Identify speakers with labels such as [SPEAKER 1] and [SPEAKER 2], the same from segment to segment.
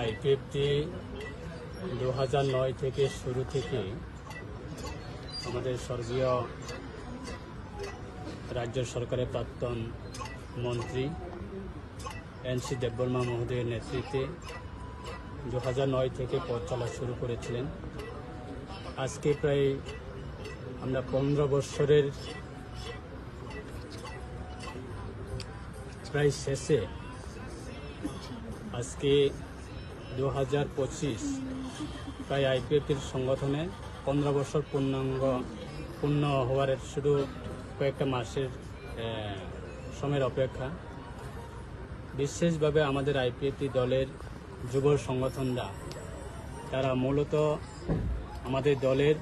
[SPEAKER 1] IPFT দু হাজার নয় থেকে শুরু থেকে আমাদের স্বর্গীয় রাজ্য সরকারের প্রাক্তন মন্ত্রী এন সি দেববর্মা মহোদয়ের নেতৃত্বে দু নয় থেকে পথ চলা শুরু করেছিলেন। আজকে প্রায় আমরা পনেরো বৎসরের প্রায় শেষে আজকে দু হাজার পঁচিশ। প্রায় আইপিএফের সংগঠনে পনেরো বছর পূর্ণাঙ্গ, পূর্ণ হওয়ার শুধু কয়েকটা মাসের সময়ের অপেক্ষা। বিশেষভাবে আমাদের আইপিএফটি দলের যুব সংগঠনরা, তারা মূলত আমাদের দলের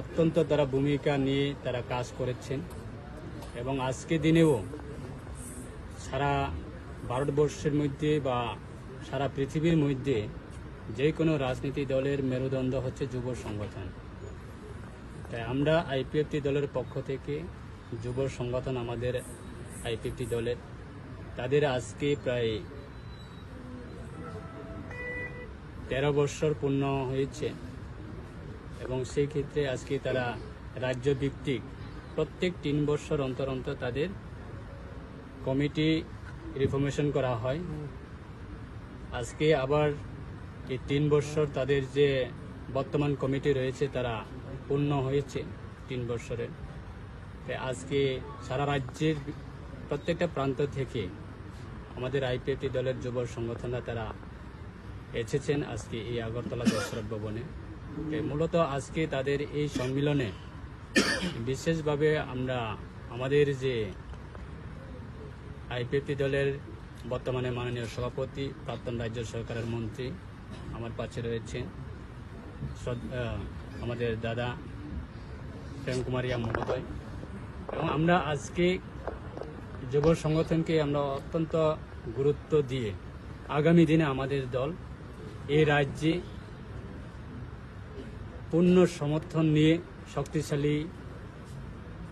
[SPEAKER 1] অত্যন্ত তারা ভূমিকা নিয়ে তারা কাজ করেছেন এবং আজকে দিনেও সারা ভারতবর্ষের মধ্যে বা সারা পৃথিবীর মধ্যে যে কোনো রাজনীতি দলের মেরুদণ্ড হচ্ছে যুব সংগঠন। তাই আমরা আইপিএফটি দলের পক্ষ থেকে যুব সংগঠন আমাদের আইপিএফটি দলের, তাদের আজকে প্রায় তেরো বৎসর পূর্ণ হয়েছে এবং সেই ক্ষেত্রে আজকে তারা রাজ্য ভিত্তিক প্রত্যেক তিন বৎসর অন্তর অন্তর তাদের কমিটি রিফরমেশন করা হয়। আজকে আবার এই তিন বছর তাদের যে বর্তমান কমিটি রয়েছে, তারা পূর্ণ হয়েছে তিন বছরের তাই আজকে সারা রাজ্যের প্রত্যেকটা প্রান্ত থেকে আমাদের আইপিএফটি দলের যুব সংগঠনরা তারা এসেছেন আজকে এই আগরতলা দশরথ ভবনে। মূলত আজকে তাদের এই সম্মিলনে বিশেষভাবে আমরা আমাদের যে আইপিএফটি দলের বর্তমানে মাননীয় সভাপতি, প্রাক্তন রাজ্য সরকারের মন্ত্রী আমার পাশে রয়েছেন। আমাদের দাদা প্রেম কুমারিয়া মহোদয়। এবং আমরা আজকে যুব সংগঠনকে আমরা অত্যন্ত গুরুত্ব দিয়ে আগামী দিনে আমাদের দল এই রাজ্যে পূর্ণ সমর্থন নিয়ে শক্তিশালী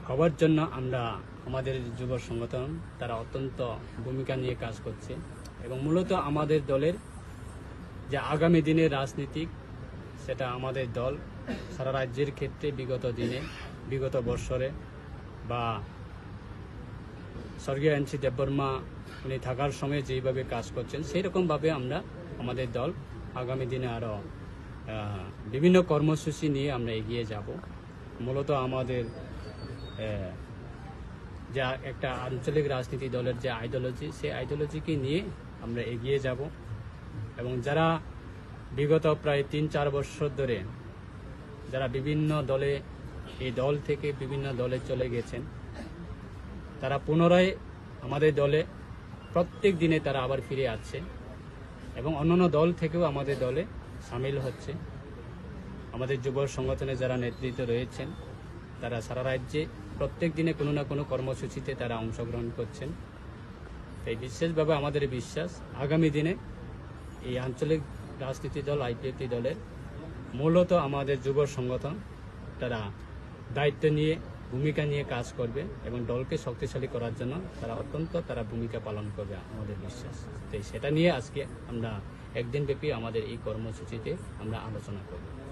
[SPEAKER 1] হওয়ার জন্য আমরা আমাদের যুব সংগঠন, তারা অত্যন্ত ভূমিকা নিয়ে কাজ করছে এবং মূলত আমাদের দলের যে আগামী দিনের রাজনীতিক, সেটা আমাদের দল সারা রাজ্যের ক্ষেত্রে বিগত দিনে, বিগত বৎসরে বা স্বর্গীয় এনসি দেববর্মা উনি থাকার সময় যেইভাবে কাজ করছেন সেই রকমভাবে আমরা আমাদের দল আগামী দিনে আরও বিভিন্ন কর্মসূচি নিয়ে আমরা এগিয়ে যাব। মূলত আমাদের যা একটা আঞ্চলিক রাজনীতি দলের যে আইডিওলজি সেই আইডিওলজিকে নিয়ে আমরা এগিয়ে যাব। এবং যারা বিগত প্রায় তিন চার বছর ধরে যারা বিভিন্ন দলে, এই দল থেকে বিভিন্ন দলে চলে গেছেন, তারা পুনরায় আমাদের দলে প্রত্যেক দিনে তারা আবার ফিরে আসছে এবং অন্যান্য দল থেকেও আমাদের দলে সামিল হচ্ছে। আমাদের যুব সংগঠনে যারা নেতৃত্ব রয়েছেন, তারা সারা রাজ্যে প্রত্যেক দিনে কোনো না কোনো কর্মসূচিতে তারা অংশগ্রহণ করছেন। তাই বিশেষভাবে আমাদের বিশ্বাস, আগামী দিনে এই আঞ্চলিক রাজনীতি দল, আইপিএফটি দলের মূলত আমাদের যুব সংগঠন, তারা দায়িত্ব নিয়ে, ভূমিকা নিয়ে কাজ করবে এবং দলকে শক্তিশালী করার জন্য তারা অত্যন্ত তারা ভূমিকা পালন করবে আমাদের বিশ্বাস। তাই সেটা নিয়ে আজকে আমরা একদিন ব্যাপী আমাদের এই কর্মসূচিতে আমরা আলোচনা করব।